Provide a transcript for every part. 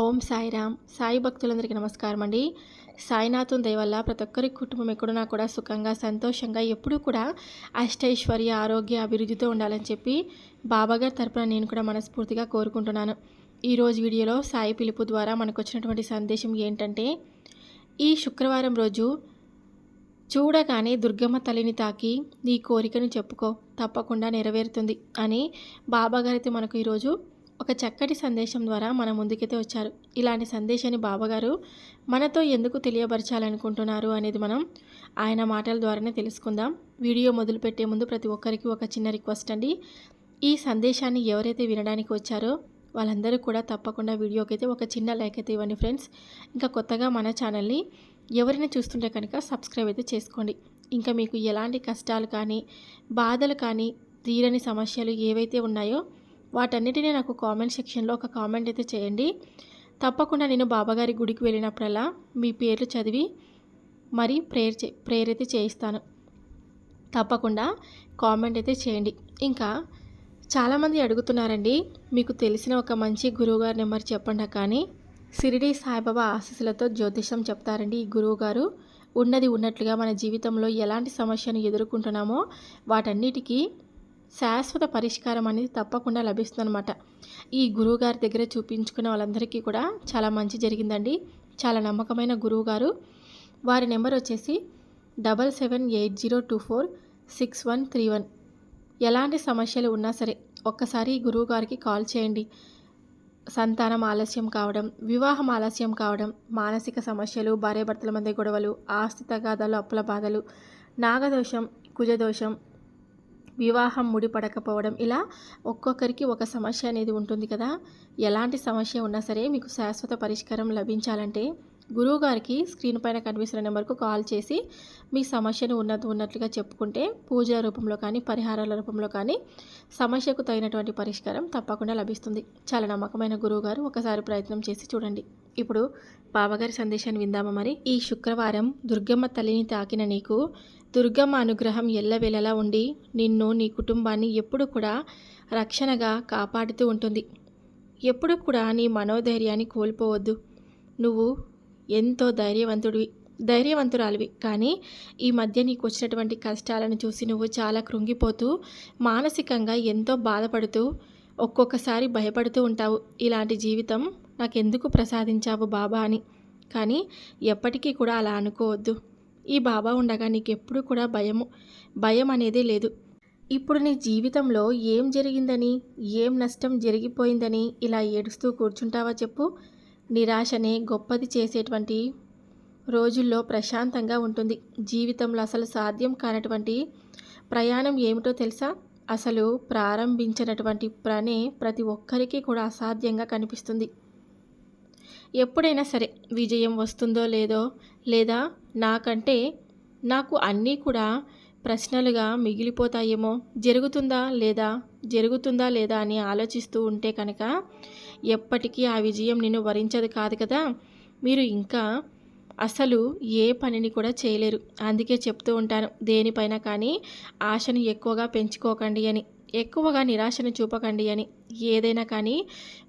ఓం సాయిరామ్. సాయి భక్తులందరికీ నమస్కారం అండి. సాయినాథం దయ వల్ల ప్రతి ఒక్కరి కుటుంబం ఎక్కడున్నా కూడా సుఖంగా సంతోషంగా ఎప్పుడూ కూడా అష్టైశ్వర్య ఆరోగ్య అభివృద్ధితో ఉండాలని చెప్పి బాబాగారి తరపున నేను కూడా మనస్ఫూర్తిగా కోరుకుంటున్నాను. ఈరోజు వీడియోలో సాయి పిలుపు ద్వారా మనకు వచ్చినటువంటి సందేశం ఏంటంటే ఈ శుక్రవారం రోజు చూడగానే దుర్గమ్మ తల్లిని తాకి నీ కోరికను చెప్పుకో తప్పకుండా నెరవేరుతుంది అని బాబాగారైతే మనకు ఈరోజు ఒక చక్కటి సందేశం ద్వారా మన ముందుకైతే వచ్చారు. ఇలాంటి సందేశాన్ని బాబాగారు మనతో ఎందుకు తెలియపరచాలనుకుంటున్నారు అనేది మనం ఆయన మాటల ద్వారానే తెలుసుకుందాం. వీడియో మొదలుపెట్టే ముందు ప్రతి ఒక్కరికి ఒక చిన్న రిక్వెస్ట్ అండి. ఈ సందేశాన్ని ఎవరైతే వినడానికి వచ్చారో వాళ్ళందరూ కూడా తప్పకుండా వీడియోకి అయితే ఒక చిన్న లైక్ అయితే ఇవ్వండి ఫ్రెండ్స్. ఇంకా కొత్తగా మన ఛానల్ని ఎవరైనా చూస్తుంటే కనుక సబ్స్క్రైబ్ అయితే చేసుకోండి. ఇంకా మీకు ఎలాంటి కష్టాలు కానీ బాధలు కానీ తీరని సమస్యలు ఏవైతే ఉన్నాయో వాటన్నిటినీ నాకు కామెంట్ సెక్షన్లో ఒక కామెంట్ అయితే చేయండి. తప్పకుండా నేను బాబాగారి గుడికి వెళ్ళినప్పుడల్లా మీ పేర్లు చదివి మరి ప్రేయర్ చే ప్రేయర్ అయితే చేయిస్తాను. తప్పకుండా కామెంట్ అయితే చేయండి. ఇంకా చాలామంది అడుగుతున్నారండి మీకు తెలిసిన ఒక మంచి గురువుగారి నెంబర్ చెప్పండి కానీ సిరిడి సాయిబాబా ఆశీస్సులతో జ్యోతిషం చెప్తారండి ఈ గురువుగారు. ఉన్నది ఉన్నట్లుగా మన జీవితంలో ఎలాంటి సమస్యను ఎదుర్కొంటున్నామో వాటన్నిటికీ శాశ్వత పరిష్కారం అనేది తప్పకుండా లభిస్తుందన్నమాట. ఈ గురువుగారి దగ్గర చూపించుకున్న వాళ్ళందరికీ కూడా చాలా మంచి జరిగిందండి. చాలా నమ్మకమైన గురువుగారు. వారి నెంబర్ వచ్చేసి double seven eight zero two four six one three one. ఎలాంటి సమస్యలు ఉన్నా సరే ఒక్కసారి ఈ గురువుగారికి కాల్ చేయండి. సంతానం ఆలస్యం కావడం వివాహం ఆలస్యం కావడం మానసిక సమస్యలు భార్యాభర్తల మధ్య గొడవలు ఆస్తి తగాదాలు అప్పుల బాధలు నాగదోషం కుజదోషం వివాహం ముడిపడకపోవడం ఇలా ఒక్కొక్కరికి ఒక సమస్య అనేది ఉంటుంది కదా. ఎలాంటి సమస్య ఉన్నా సరే మీకు శాశ్వత పరిష్కారం లభించాలంటే గురువు గారికి స్క్రీన్ పైన కనిపిస్తున్న నెంబర్కు కాల్ చేసి మీ సమస్యను ఉన్నది ఉన్నట్లుగా చెప్పుకుంటే పూజ రూపంలో కానీ పరిహారాల రూపంలో కానీ సమస్యకు తగినటువంటి పరిష్కారం తప్పకుండా లభిస్తుంది. చాలా నమ్మకమైన గురువుగారు ఒకసారి ప్రయత్నం చేసి చూడండి. ఇప్పుడు బాబాగారి సందేశాన్ని విందామా మరి? ఈ శుక్రవారం దుర్గమ్మ తల్లిని తాకిన నీకు దుర్గమ్మ అనుగ్రహం ఎల్లవేళలా ఉండి నిన్ను నీ కుటుంబాన్ని ఎప్పుడు కూడా రక్షణగా కాపాడుతూ ఉంటుంది. ఎప్పుడు కూడా నీ మనోధైర్యాన్ని కోల్పోవద్దు. నువ్వు ఎంతో ధైర్యవంతుడివి ధైర్యవంతురాలివి. కానీ ఈ మధ్య నీకు వచ్చినటువంటి కష్టాలను చూసి నువ్వు చాలా కృంగిపోతూ మానసికంగా ఎంతో బాధపడుతూ ఒక్కొక్కసారి భయపడుతూ ఉంటావు ఇలాంటి జీవితం నాకెందుకు ప్రసాదించావు బాబా అని. కానీ ఎప్పటికీ కూడా అలా అనుకోవద్దు. ఈ బాబా ఉండగా నీకెప్పుడు కూడా భయము భయం అనేది లేదు. ఇప్పుడు నీ జీవితంలో ఏం జరిగిందని ఏం నష్టం జరిగిపోయిందని ఇలా ఏడుస్తూ కూర్చుంటావా చెప్పు. నిరాశనే గొప్పది చేసేటువంటి రోజుల్లో ప్రశాంతంగా ఉంటుంది. జీవితంలో అసలు సాధ్యం కానటువంటి ప్రయాణం ఏమిటో తెలుసా? అసలు ప్రారంభించినటువంటి పనే ప్రతి ఒక్కరికి కూడా అసాధ్యంగా కనిపిస్తుంది. ఎప్పుడైనా సరే విజయం వస్తుందో లేదో లేదా నాకంటే నాకు అన్నీ కూడా ప్రశ్నలుగా మిగిలిపోతాయేమో జరుగుతుందా లేదా జరుగుతుందా లేదా అని ఆలోచిస్తూ ఉంటే కనుక ఎప్పటికీ ఆ విజయం నిన్ను వరించదు కాదు కదా. మీరు ఇంకా అసలు ఏ పనిని కూడా చేయలేరు. అందుకే చెప్తూ ఉంటాను దేనిపైన కానీ ఆశను ఎక్కువగా పెంచుకోకండి అని ఎక్కువగా నిరాశను చూపకండి అని. ఏదైనా కానీ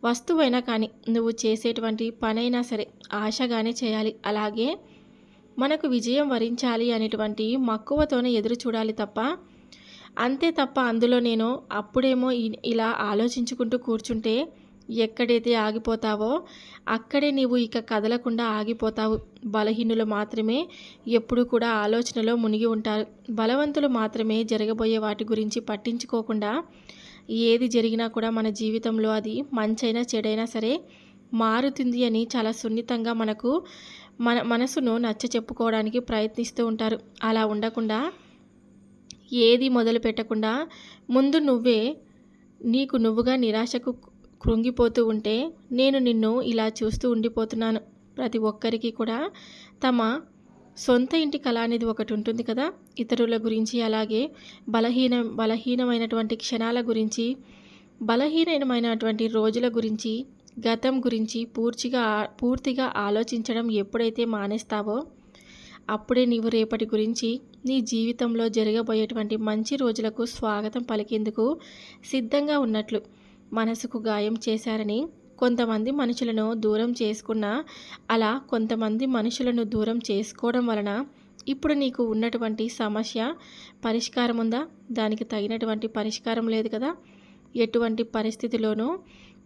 వస్తువైనా కానీ నువ్వు చేసేటువంటి పనైనా సరే ఆశగానే చేయాలి. అలాగే మనకు విజయం వరించాలి అనేటువంటి మక్కువతోనే ఎదురు చూడాలి తప్ప అంతే తప్ప అందులో నేను అప్పుడేమో ఇలా ఆలోచించుకుంటూ కూర్చుంటే ఎక్కడైతే ఆగిపోతావో అక్కడే నీవు ఇక కదలకుండా ఆగిపోతావు. బలహీనులు మాత్రమే ఎప్పుడు కూడా ఆలోచనలో మునిగి ఉంటారు. బలవంతులు మాత్రమే జరగబోయే వాటి గురించి పట్టించుకోకుండా ఏది జరిగినా కూడా మన జీవితంలో అది మంచైనా చెడైనా సరే మారుతుంది అని చాలా సున్నితంగా మనకు మన మనసును నచ్చ చెప్పుకోవడానికి ప్రయత్నిస్తూ ఉంటారు. అలా ఉండకుండా ఏది మొదలు పెట్టకుండా ముందు నువ్వే నీకు నువ్వుగా నిరాశకు కృంగిపోతూ ఉంటే నేను నిన్ను ఇలా చూస్తూ ఉండిపోతున్నాను. ప్రతి ఒక్కరికి కూడా తమ సొంత ఇంటి కళ అనేది ఒకటి ఉంటుంది కదా. ఇతరుల గురించి అలాగే బలహీన బలహీనమైనటువంటి క్షణాల గురించి బలహీనమైనటువంటి రోజుల గురించి గతం గురించి పూర్తిగా పూర్తిగా ఆలోచించడం ఎప్పుడైతే మానేస్తావో అప్పుడే నీవు రేపటి గురించి నీ జీవితంలో జరగబోయేటువంటి మంచి రోజులకు స్వాగతం పలికేందుకు సిద్ధంగా ఉన్నట్లు. మనసుకు గాయం చేశారని కొంతమంది మనుషులను దూరం చేసుకున్న అలా కొంతమంది మనుషులను దూరం చేసుకోవడం వలన ఇప్పుడు నీకు ఉన్నటువంటి సమస్య పరిష్కారం ఉందా దానికి తగినటువంటి పరిష్కారం లేదు కదా. ఎటువంటి పరిస్థితిలోనూ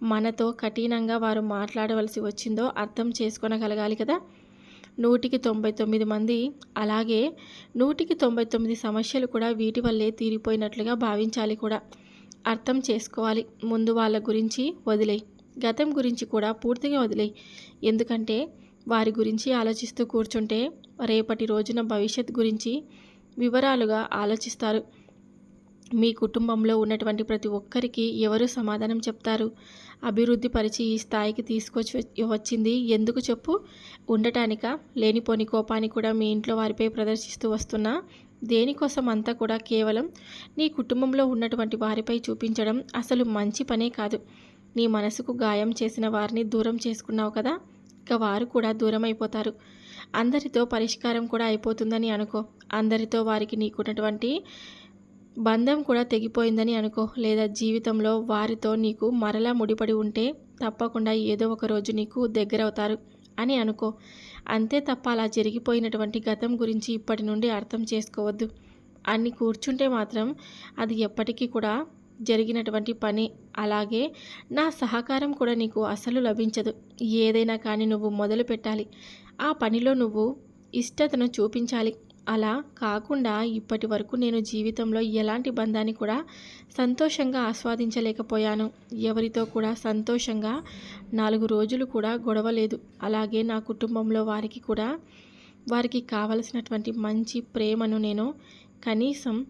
మనతో కఠినంగా వారు మాట్లాడవలసి వచ్చిందో అర్థం చేసుకొనగలగాలి కదా. నూటికి తొంభై తొమ్మిది మంది అలాగే నూటికి తొంభై తొమ్మిది సమస్యలు కూడా వీటి వల్లే తీరిపోయినట్లుగా భావించాలి కూడా. అర్థం చేసుకోవాలి. ముందు వాళ్ళ గురించి వదిలేయి. గతం గురించి కూడా పూర్తిగా వదిలేయి. ఎందుకంటే వారి గురించి ఆలోచిస్తూ కూర్చుంటే రేపటి రోజున భవిష్యత్ గురించి వివరాలుగా ఆలోచిస్తారు. మీ కుటుంబంలో ఉన్నటువంటి ప్రతి ఒక్కరికి ఎవరు సమాధానం చెప్తారు? అభివృద్ధి పరిచి ఈ స్థాయికి తీసుకొచ్చి వచ్చింది ఎందుకు చెప్పు? ఉండటానిక? లేనిపోని కోపాన్ని కూడా మీ ఇంట్లో వారిపై ప్రదర్శిస్తూ వస్తున్నా దేనికోసం అంతా కూడా కేవలం నీ కుటుంబంలో ఉన్నటువంటి వారిపై చూపించడం అసలు మంచి పనే కాదు. నీ మనసుకు గాయం చేసిన వారిని దూరం చేసుకున్నావు కదా ఇక వారు కూడా దూరం అయిపోతారు అందరితో పరిష్కారం కూడా అయిపోతుందని అనుకో. అందరితో వారికి నీకున్నటువంటి బంధం కూడా తెగిపోయిందని అనుకో. లేదా జీవితంలో వారితో నీకు మరలా ముడిపడి ఉంటే తప్పకుండా ఏదో ఒక రోజు నీకు దగ్గరవుతారు అని అనుకో. అంతే తప్ప అలా జరిగిపోయినటువంటి గతం గురించి ఇప్పటి నుండి అర్థం చేసుకోవద్దు. అన్ని కూర్చుంటే మాత్రం అది ఎప్పటికీ కూడా జరిగినటువంటి పని. అలాగే నా సహకారం కూడా నీకు అసలు లభించదు. ఏదైనా కానీ నువ్వు మొదలు పెట్టాలి ఆ పనిలో నువ్వు ఇష్టతను చూపించాలి. అలా కాకుండా ఇప్పటి వరకు నేను జీవితంలో ఎలాంటి బంధాన్ని కూడా సంతోషంగా ఆస్వాదించలేకపోయాను. ఎవరితో కూడా సంతోషంగా నాలుగు రోజులు కూడా గొడవలేదు. అలాగే నా కుటుంబంలో వారికి కూడా వారికి కావలసినటువంటి మంచి ప్రేమను నేను కనీసం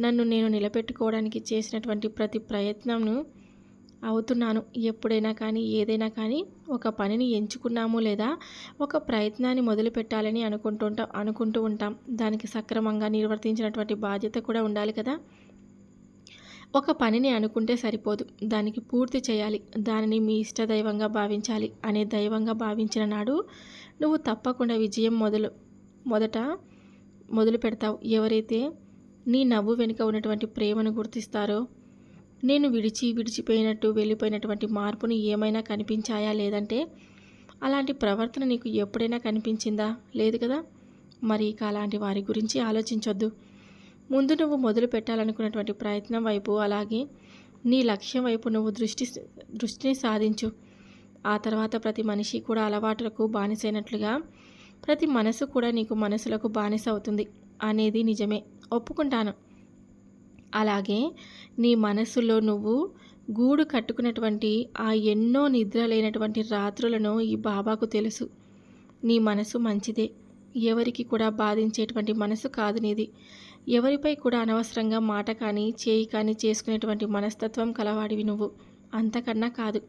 నన్ను నేను నిలబెట్టుకోవడానికి చేసినటువంటి ప్రతి ప్రయత్నంను అవుతున్నాను. ఎప్పుడైనా కానీ ఏదైనా కానీ ఒక పనిని ఎంచుకున్నాము లేదా ఒక ప్రయత్నాన్ని మొదలు పెట్టాలని అనుకుంటుంటాం అనుకుంటూ ఉంటాం. దానికి సక్రమంగా నిర్వర్తించినటువంటి బాధ్యత కూడా ఉండాలి కదా. ఒక పనిని అనుకుంటే సరిపోదు. దానికి పూర్తి చేయాలి. దానిని మీ ఇష్ట దైవంగా భావించాలి అనే దైవంగా భావించిన నాడు నువ్వు తప్పకుండా విజయం మొదలు మొదట మొదలు పెడతావు ఎవరైతే నీ నవ్వు వెనుక ఉన్నటువంటి ప్రేమను గుర్తిస్తారో నేను విడిచి విడిచిపోయినట్టు వెళ్ళిపోయినటువంటి మార్పును ఏమైనా కనిపించాయా లేదంటే? అలాంటి ప్రవర్తన నీకు ఎప్పుడైనా కనిపించిందా? లేదు కదా? మరి ఇక అలాంటి వారి గురించి ఆలోచించొద్దు. ముందు నువ్వు మొదలు పెట్టాలనుకున్నటువంటి ప్రయత్నం వైపు అలాగే నీ లక్ష్యం వైపు నువ్వు దృష్టి దృష్టిని సాధించు. ఆ తర్వాత ప్రతి మనిషి కూడా అలవాట్లకు బానిసైనట్లుగా ప్రతి మనసు కూడా నీకు మనసులకు బానిస అవుతుంది అనేది నిజమే. ఒప్పుకుంటాను. అలాగే నీ మనసులో నువ్వు గూడు కట్టుకున్నటువంటి ఆ ఎన్నో నిద్ర లేనటువంటి రాత్రులను ఈ బాబాకు తెలుసు. నీ మనసు మంచిదే. ఎవరికి కూడా బాధించేటువంటి మనసు కాదు నీది. ఎవరిపై కూడా అనవసరంగా మాట కానీ చేయి కానీ చేసుకునేటువంటి మనస్తత్వం కలవాడివి నువ్వు. అంతకన్నా కాదు.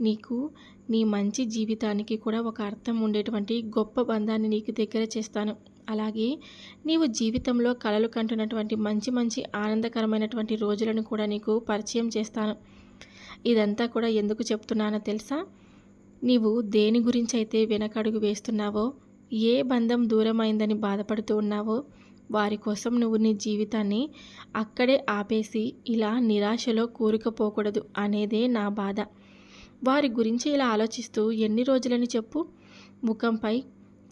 నీకు నీ మంచి జీవితానికి కూడా ఒక అర్థం ఉండేటువంటి గొప్ప బంధాన్ని నీకు దగ్గర చేస్తాను. అలాగే నీవు జీవితంలో కలలు కంటున్నటువంటి మంచి మంచి ఆనందకరమైనటువంటి రోజులను కూడా నీకు పరిచయం చేస్తాను. ఇదంతా కూడా ఎందుకు చెప్తున్నానో తెలుసా? నీవు దేని గురించి అయితే వెనకడుగు వేస్తున్నావో ఏ బంధం దూరమైందని బాధపడుతూ ఉన్నావో వారి కోసం నువ్వు నీ జీవితాన్ని అక్కడే ఆపేసి ఇలా నిరాశలో కూరుకుపోకూడదు అనేదే నా బాధ. వారి గురించి ఇలా ఆలోచిస్తూ ఎన్ని రోజులని చెప్పు? ముఖంపై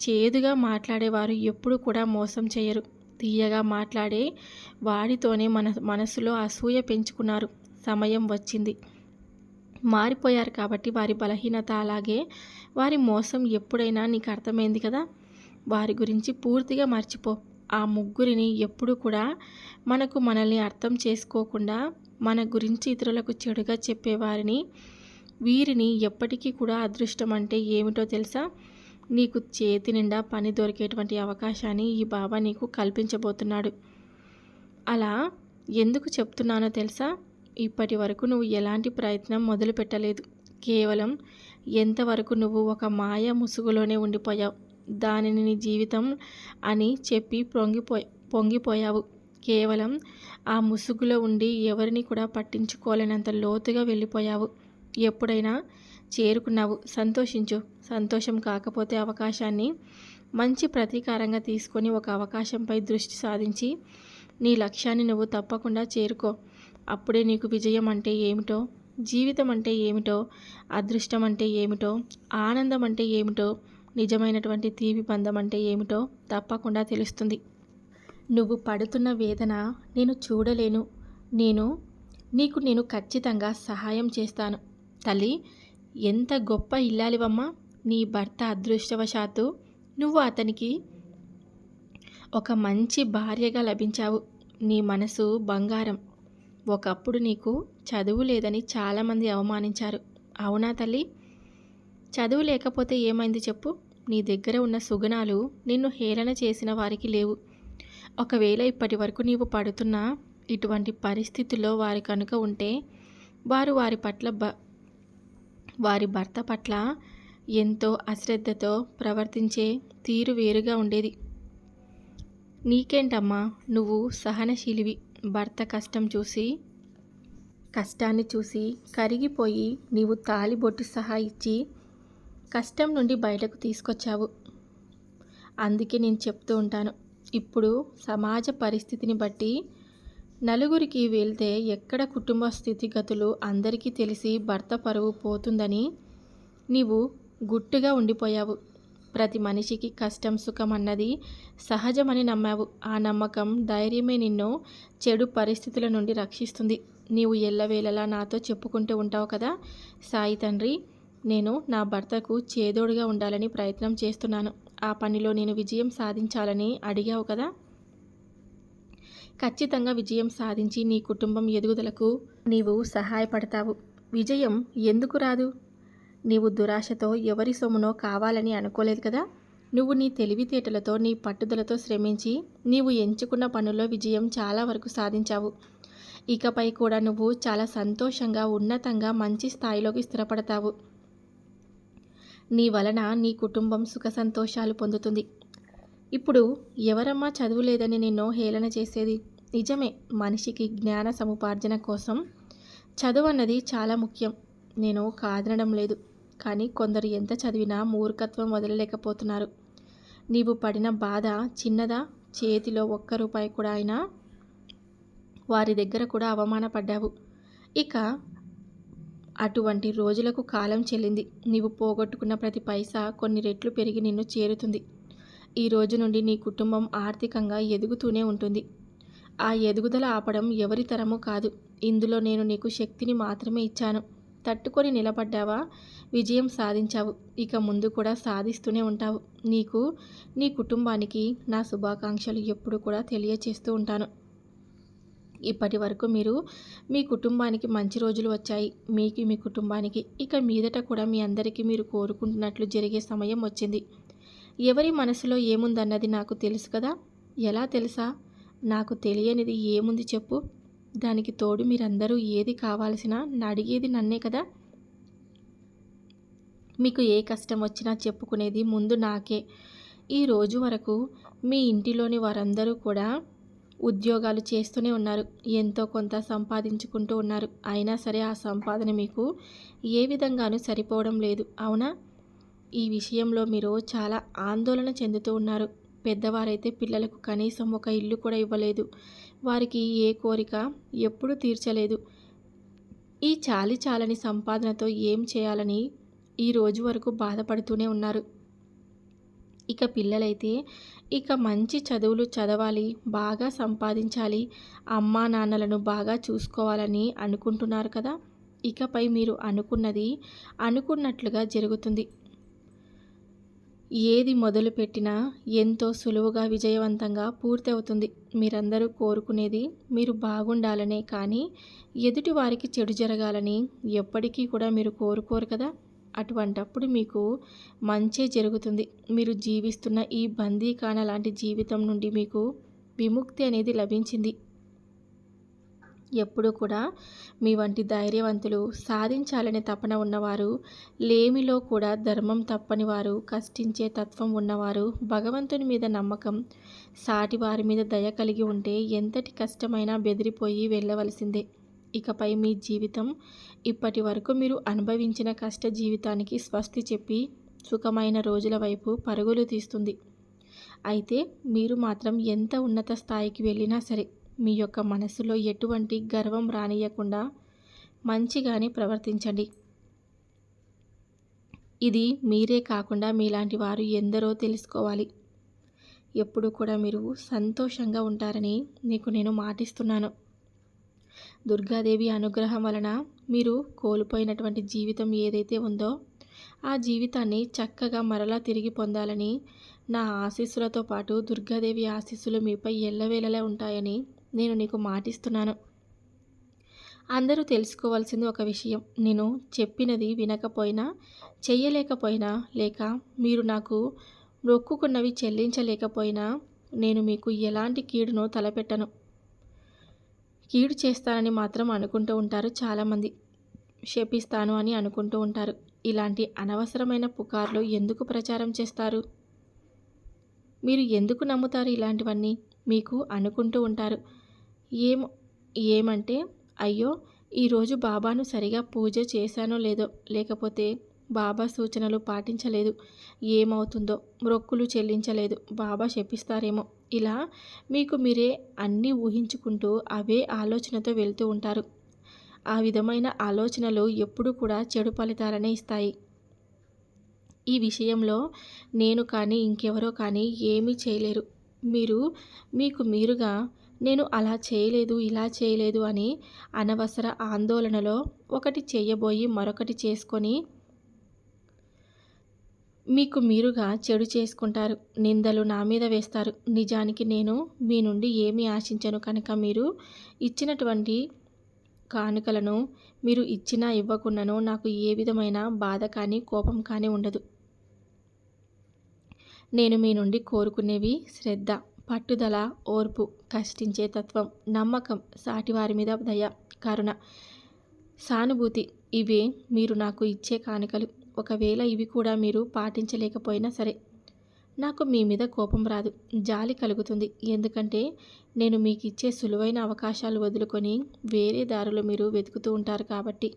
చేదుగా మాట్లాడేవారు ఎప్పుడు కూడా మోసం చేయరు. తీయగా మాట్లాడే వాడితోనే మన మనసులో అసూయ పెంచుకున్నారు. సమయం వచ్చింది. మారిపోయారు కాబట్టి వారి బలహీనత అలాగే వారి మోసం ఎప్పుడైనా నీకు అర్థమైంది కదా? వారి గురించి పూర్తిగా మర్చిపో. ఆ ముగ్గురిని ఎప్పుడు కూడా మనకు మనల్ని అర్థం చేసుకోకుండా మన గురించి ఇతరులకు చెడుగా చెప్పేవారిని వీరిని ఎప్పటికీ కూడా అదృష్టం అంటే ఏమిటో తెలుసా? నీకు చేతి నిండా పని దొరికేటువంటి అవకాశాన్ని ఈ బాబా నీకు కల్పించబోతున్నాడు. అలా ఎందుకు చెప్తున్నానో తెలుసా? ఇప్పటి వరకు నువ్వు ఎలాంటి ప్రయత్నం మొదలు పెట్టలేదు. కేవలం ఎంతవరకు నువ్వు ఒక మాయ ముసుగులోనే ఉండిపోయావు. దానిని నీ జీవితం అని చెప్పి పొంగిపో పొంగిపోయావు. కేవలం ఆ ముసుగులో ఉండి ఎవరిని కూడా పట్టించుకోలేనంత లోతుగా వెళ్ళిపోయావు. ఎప్పుడైనా చేరుకున్నావు. సంతోషించు. సంతోషం కాకపోతే అవకాశాన్ని మంచి ప్రతీకారంగా తీసుకొని ఒక అవకాశంపై దృష్టి సాధించి నీ లక్ష్యాన్ని నువ్వు తప్పకుండా చేరుకో. అప్పుడే నీకు విజయం అంటే ఏమిటో జీవితం అంటే ఏమిటో అదృష్టం అంటే ఏమిటో ఆనందం అంటే ఏమిటో నిజమైనటువంటి తీపి బంధం అంటే ఏమిటో తప్పకుండా తెలుస్తుంది. నువ్వు పడుతున్న వేదన నేను చూడలేను. నేను నీకు నేను ఖచ్చితంగా సహాయం చేస్తాను. తల్లి ఎంత గొప్ప ఇల్లాలివమ్మా! నీ భర్త అదృష్టవశాత్తు నువ్వు అతనికి ఒక మంచి భార్యగా లభించావు. నీ మనసు బంగారం. ఒకప్పుడు నీకు చదువు లేదని చాలామంది అవమానించారు. అవునా తల్లి? చదువు లేకపోతే ఏమైంది చెప్పు. నీ దగ్గర ఉన్న సుగుణాలు నిన్ను హేళన చేసిన వారికి లేవు. ఒకవేళ ఇప్పటి వరకు నీవు పడుతున్న ఇటువంటి పరిస్థితుల్లో వారి కనుక ఉంటే వారు వారి పట్ల బ వారి భర్త పట్ల ఎంతో అశ్రద్ధతో ప్రవర్తించే తీరు వేరుగా ఉండేది. నీకేంటమ్మా నువ్వు సహనశీలివి. భర్త కష్టం చూసి కష్టాన్ని చూసి కరిగిపోయి నీవు తాలిబొట్టు సహా ఇచ్చి కష్టం నుండి బయటకు తీసుకొచ్చావు. అందుకే నేను చెప్తూ ఉంటాను. ఇప్పుడు సమాజ పరిస్థితిని బట్టి నలుగురికి వెళ్తే ఎక్కడ కుటుంబ స్థితిగతులు అందరికీ తెలిసి భర్త పరువు పోతుందని నీవు గుట్టుగా ఉండిపోయావు. ప్రతి మనిషికి కష్టం సుఖం అన్నది సహజమని నమ్మావు. ఆ నమ్మకం ధైర్యమే నిన్ను చెడు పరిస్థితుల నుండి రక్షిస్తుంది. నీవు ఎల్లవేళలా నాతో చెప్పుకుంటూ ఉంటావు కదా? సాయి తండ్రి నేను నా భర్తకు చేదోడుగా ఉండాలని ప్రయత్నం చేస్తున్నాను. ఆ పనిలో నేను విజయం సాధించాలని అడిగావు కదా? ఖచ్చితంగా విజయం సాధించి నీ కుటుంబం ఎదుగుదలకు నీవు సహాయపడతావు. విజయం ఎందుకు రాదు? నీవు దురాశతో ఎవరి సొమ్మునో కావాలని అనుకోలేదు కదా? నువ్వు నీ తెలివితేటలతో నీ పట్టుదలతో శ్రమించి నీవు ఎంచుకున్న పనుల్లో విజయం చాలా వరకు సాధించావు. ఇకపై కూడా నువ్వు చాలా సంతోషంగా ఉన్నతంగా మంచి స్థాయిలోకి స్థిరపడతావు. నీ వలన నీ కుటుంబం సుఖ సంతోషాలు పొందుతుంది. ఇప్పుడు ఎవరమ్మా చదువు లేదని నిన్నో హేళన చేసేది? నిజమే మనిషికి జ్ఞాన సముపార్జన కోసం చదువు అన్నది చాలా ముఖ్యం. నేను కాదనడం లేదు కానీ కొందరు ఎంత చదివినా మూర్ఖత్వం వదలలేకపోతున్నారు. నీవు పడిన బాధ చిన్నదా? చేతిలో ఒక్క రూపాయి కూడా అయినా వారి దగ్గర కూడా అవమానపడ్డావు. ఇక అటువంటి రోజులకు కాలం చెల్లింది. నీవు పోగొట్టుకున్న ప్రతి పైసా కొన్ని రెట్లు పెరిగి నిన్ను చేరుతుంది. ఈ రోజు నుండి నీ కుటుంబం ఆర్థికంగా ఎదుగుతూనే ఉంటుంది. ఆ ఎదుగుదల ఆపడం ఎవరి తరము కాదు. ఇందులో నేను నీకు శక్తిని మాత్రమే ఇచ్చాను. తట్టుకొని నిలబడ్డావా? విజయం సాధించావు. ఇక ముందు కూడా సాధిస్తూనే ఉంటావు. నీకు నీ కుటుంబానికి నా శుభాకాంక్షలు ఎప్పుడు కూడా తెలియచేస్తూ ఉంటాను. ఇప్పటి వరకు మీరు మీ కుటుంబానికి మంచి రోజులు వచ్చాయి. మీకు మీ కుటుంబానికి. ఇక మీదట కూడా మీ అందరికీ మీరు కోరుకుంటున్నట్లు జరిగే సమయం వచ్చింది. ఎవరి మనసులో ఏముందన్నది నాకు తెలుసు కదా? ఎలా తెలుసా? నాకు తెలియనిది ఏముంది చెప్పు. దానికి తోడు మీరందరూ ఏది కావాల్సిన అడిగేది నన్నే కదా. మీకు ఏ కష్టం వచ్చినా చెప్పుకునేది ముందు నాకే. ఈ రోజు వరకు మీ ఇంటిలోని వారందరూ కూడా ఉద్యోగాలు చేస్తూనే ఉన్నారు. ఎంతో కొంత సంపాదించుకుంటూ ఉన్నారు. అయినా సరే ఆ సంపాదన మీకు ఏ విధంగానూ సరిపోవడం లేదు. అవునా? ఈ విషయంలో మీరు చాలా ఆందోళన చెందుతూ ఉన్నారు. పెద్దవారైతే పిల్లలకు కనీసం ఒక ఇల్లు కూడా ఇవ్వలేదు. వారికి ఏ కోరిక ఎప్పుడూ తీర్చలేదు. ఈ చాలి చాలని సంపాదనతో ఏం చేయాలని ఈ రోజు వరకు బాధపడుతూనే ఉన్నారు. ఇక పిల్లలైతే ఇక మంచి చదువులు చదవాలి బాగా సంపాదించాలి అమ్మా నాన్నలను బాగా చూసుకోవాలని అనుకుంటున్నారు కదా? ఇకపై మీరు అనుకున్నది అనుకున్నట్లుగా జరుగుతుంది. ఏది మొదలుపెట్టినా ఎంతో సులువుగా విజయవంతంగా పూర్తి అవుతుంది మీరందరూ కోరుకునేది మీరు బాగుండాలనే కానీ ఎదుటి వారికి చెడు జరగాలని ఎప్పటికీ కూడా మీరు కోరుకోరు కదా? అటువంటప్పుడు మీకు మంచే జరుగుతుంది. మీరు జీవిస్తున్న ఈ బందీకాన లాంటి జీవితం నుండి మీకు విముక్తి అనేది లభించింది. ఎప్పుడూ కూడా మీ వంటి ధైర్యవంతులు సాధించాలనే తపన ఉన్నవారు లేమిలో కూడా ధర్మం తప్పని వారు కష్టించే తత్వం ఉన్నవారు భగవంతుని మీద నమ్మకం సాటి వారి మీద దయ కలిగి ఉంటే ఎంతటి కష్టమైనా బెదిరిపోయి వెళ్ళవలసిందే. ఇకపై మీ జీవితం ఇప్పటి వరకు మీరు అనుభవించిన కష్ట జీవితానికి స్వస్తి చెప్పి సుఖమైన రోజుల వైపు పరుగులు తీస్తుంది. అయితే మీరు మాత్రం ఎంత ఉన్నత స్థాయికి వెళ్ళినా సరే మీ యొక్క మనసులో ఎటువంటి గర్వం రానియకుండా మంచిగానే ప్రవర్తించండి. ఇది మీరే కాకుండా మీలాంటి వారు ఎందరో తెలుసుకోవాలి. ఎప్పుడు కూడా మీరు సంతోషంగా ఉంటారని నీకు నేను మాటిస్తున్నాను. దుర్గాదేవి అనుగ్రహం వలన మీరు కోల్పోయినటువంటి జీవితం ఏదైతే ఉందో ఆ జీవితాన్ని చక్కగా మరలా తిరిగి పొందాలని నా ఆశీస్సులతో పాటు దుర్గాదేవి ఆశీస్సులు మీపై ఎల్లవేళలా ఉంటాయని నేను నీకు మాటిస్తున్నాను. అందరూ తెలుసుకోవాల్సింది ఒక విషయం. నేను చెప్పినది వినకపోయినా చెయ్యలేకపోయినా లేక మీరు నాకు మొక్కుకున్నవి చెల్లించలేకపోయినా నేను మీకు ఎలాంటి కీడును తలపెట్టను. కీడు చేస్తానని మాత్రం అనుకుంటూ ఉంటారు చాలామంది. శపిస్తాను అని అనుకుంటూ ఉంటారు. ఇలాంటి అనవసరమైన పుకార్లు ఎందుకు ప్రచారం చేస్తారు? మీరు ఎందుకు నమ్ముతారు ఇలాంటివన్నీ? మీకు అనుకుంటూ ఉంటారు. ఏం ఏమంటే అయ్యో ఈరోజు బాబాను సరిగా పూజ చేశానో లేదో లేకపోతే బాబా సూచనలు పాటించలేదు. ఏమవుతుందో మొక్కులు చెల్లించలేదు. బాబా చెప్పిస్తారేమో ఇలా మీకు మీరే అన్నీ ఊహించుకుంటూ అవే ఆలోచనతో వెళ్తూ ఉంటారు. ఆ విధమైన ఆలోచనలు ఎప్పుడు కూడా చెడు ఫలితాలనే ఇస్తాయి. ఈ విషయంలో నేను కానీ ఇంకెవరో కానీ ఏమీ చేయలేరు. మీరు మీకు మీరుగా నేను అలా చేయలేదు ఇలా చేయలేదు అని అనవసర ఆందోళనలో ఒకటి చేయబోయి మరొకటి చేసుకొని మీకు మీరుగా చెడు చేసుకుంటారు నిందలు నా మీద వేస్తారు. నిజానికి నేను మీ నుండి ఏమీ ఆశించను కనుక మీరు ఇచ్చినటువంటి కానుకలను మీరు ఇచ్చినా ఇవ్వకుండానో నాకు ఏ విధమైన బాధ కానీ కోపం కానీ ఉండదు. నేను మీ నుండి కోరుకునేవి శ్రద్ధ. పట్టుదల ఓర్పు కష్టించే తత్వం నమ్మకం సాటివారి మీద దయ కరుణ సానుభూతి ఇవే మీరు నాకు ఇచ్చే కానుకలు. ఒకవేళ ఇవి కూడా మీరు పాటించలేకపోయినా సరే నాకు మీ మీద కోపం రాదు జాలి కలుగుతుంది. ఎందుకంటే నేను మీకు ఇచ్చే సులువైన అవకాశాలు వదులుకొని వేరే దారులు మీరు వెతుకుతూ ఉంటారు కాబట్టి.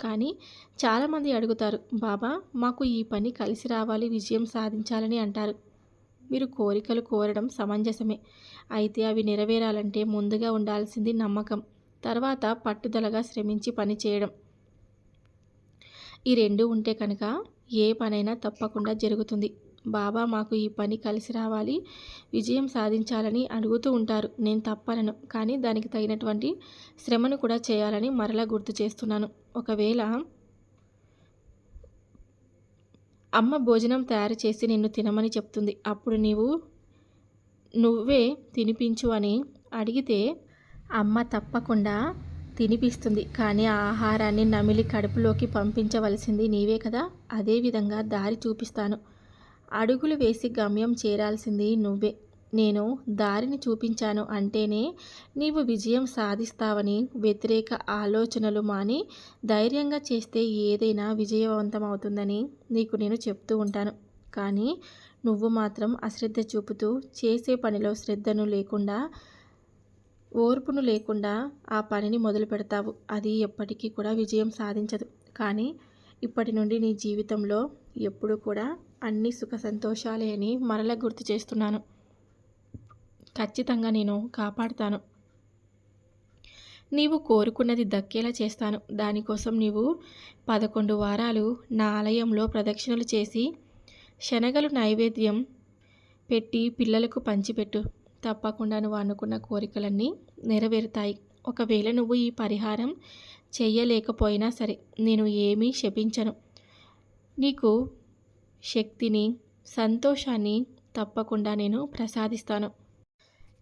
కానీ చాలామంది అడుగుతారు బాబా మాకు ఈ పని కలిసి రావాలి విజయం సాధించాలని అంటారు. మీరు కోరికలు కోరడం సమంజసమే. అయితే అవి నెరవేరాలంటే ముందుగా ఉండాల్సింది నమ్మకం. తర్వాత పట్టుదలగా శ్రమించి పని చేయడం. ఈ రెండు ఉంటే కనుక ఏ పనైనా తప్పకుండా జరుగుతుంది. బాబా మాకు ఈ పని కలిసి రావాలి. విజయం సాధించాలని అడుగుతూ ఉంటారు. నేను తప్పలను కానీ దానికి తగినటువంటి శ్రమను కూడా చేయాలని మరలా గుర్తు చేస్తున్నాను. ఒకవేళ అమ్మ భోజనం తయారు చేసి నిన్ను తినమని చెప్తుంది. అప్పుడు నీవు నువ్వే తినిపించు అని అడిగితే అమ్మ తప్పకుండా తినిపిస్తుంది. కానీ ఆ ఆహారాన్ని నమిలి కడుపులోకి పంపించవలసింది నీవే కదా. అదేవిధంగా దారి చూపిస్తాను. అడుగులు వేసి గమ్యం చేరాల్సింది నువ్వే. నేను దారిని చూపించాను అంటేనే నీవు విజయం సాధిస్తావని వ్యతిరేక ఆలోచనలు మాని ధైర్యంగా చేస్తే ఏదైనా విజయవంతమవుతుందని నీకు నేను చెప్తూ ఉంటాను. కానీ నువ్వు మాత్రం అశ్రద్ధ చూపుతూ చేసే పనిలో శ్రద్ధను లేకుండా ఓర్పును లేకుండా ఆ పనిని మొదలు పెడతావు. అది ఎప్పటికీ కూడా విజయం సాధించదు. కానీ ఇప్పటి నుండి నీ జీవితంలో ఎప్పుడు కూడా అన్ని సుఖ సంతోషాలే అని మరల గుర్తు చేస్తున్నాను. ఖచ్చితంగా నేను కాపాడుతాను. నీవు కోరుకున్నది దక్కేలా చేస్తాను. దానికోసం నీవు పదకొండు వారాలు నా ఆలయంలో ప్రదక్షిణలు చేసి శనగలు నైవేద్యం పెట్టి పిల్లలకు పంచిపెట్టు. తప్పకుండా నువ్వు అనుకున్న కోరికలన్నీ నెరవేరుతాయి. ఒకవేళ నువ్వు ఈ పరిహారం చెయ్యలేకపోయినా సరే నేను ఏమీ శపించను. నీకు శక్తిని సంతోషాన్ని తప్పకుండా నేను ప్రసాదిస్తాను.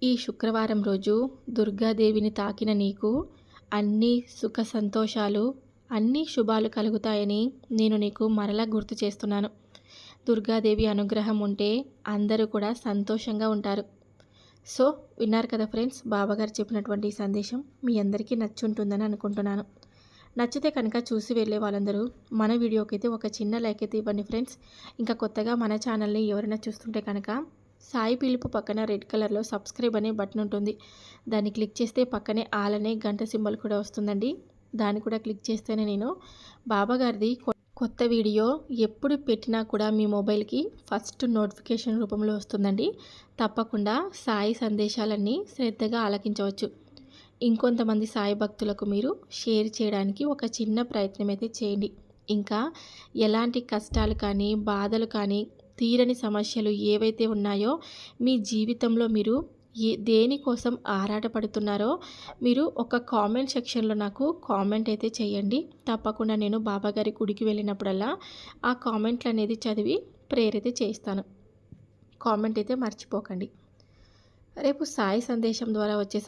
ఈ శుక్రవారం రోజు దుర్గాదేవిని తాకిన నీకు అన్ని సుఖ సంతోషాలు అన్ని శుభాలు కలుగుతాయని నేను నీకు మరలా గుర్తు చేస్తున్నాను. దుర్గాదేవి అనుగ్రహం ఉంటే అందరూ కూడా సంతోషంగా ఉంటారు. సో విన్నారు కదా ఫ్రెండ్స్ బాబాగారు చెప్పినటువంటి సందేశం మీ అందరికీ నచ్చుంటుందని అనుకుంటున్నాను. నచ్చితే కనుక చూసి వెళ్ళే వాళ్ళందరూ మన వీడియోకి అయితే ఒక చిన్న లైక్ అయితే ఇవ్వండి ఫ్రెండ్స్. ఇంకా కొత్తగా మన ఛానల్ని ఎవరైనా చూస్తుంటే కనుక సాయి పిలుపు పక్కన రెడ్ కలర్లో సబ్స్క్రైబ్ అనే బటన్ ఉంటుంది. దాన్ని క్లిక్ చేస్తే పక్కనే ఆల్ అనే గంట సింబల్ కూడా వస్తుందండి. దాన్ని కూడా క్లిక్ చేస్తేనే నేను బాబాగారిది కొత్త వీడియో ఎప్పుడు పెట్టినా కూడా మీ మొబైల్కి ఫస్ట్ నోటిఫికేషన్ రూపంలో వస్తుందండి. తప్పకుండా సాయి సందేశాలన్నీ శ్రద్ధగా ఆలకించవచ్చు. ఇంకొంతమంది సాయి భక్తులకు మీరు షేర్ చేయడానికి ఒక చిన్న ప్రయత్నం అయితే చేయండి. ఇంకా ఎలాంటి కష్టాలు కానీ బాధలు కానీ తీరని సమస్యలు ఏవైతే ఉన్నాయో మీ జీవితంలో మీరు ఏ దేనికోసం ఆరాటపడుతున్నారో మీరు ఒక కామెంట్ సెక్షన్లో నాకు కామెంట్ అయితే చేయండి. తప్పకుండా నేను బాబాగారి గుడికి వెళ్ళినప్పుడల్లా ఆ కామెంట్లు అనేది చదివి ప్రేరిత అయితే చేస్తాను కామెంట్ అయితే మర్చిపోకండి. రేపు సాయి సందేశం ద్వారా వచ్చే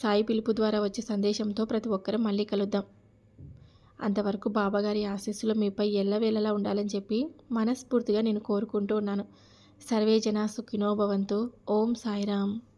సాయి పిలుపు ద్వారా వచ్చే సందేశంతో ప్రతి ఒక్కరూ మళ్ళీ కలుద్దాం. అంతవరకు బాబాగారి ఆశీస్సులు మీపై ఎల్లవేళలా ఉండాలని చెప్పి మనస్ఫూర్తిగా నేను కోరుకుంటూ ఉన్నాను. సర్వే జనా సుఖినోభవంతు ఓం సాయిరామ్.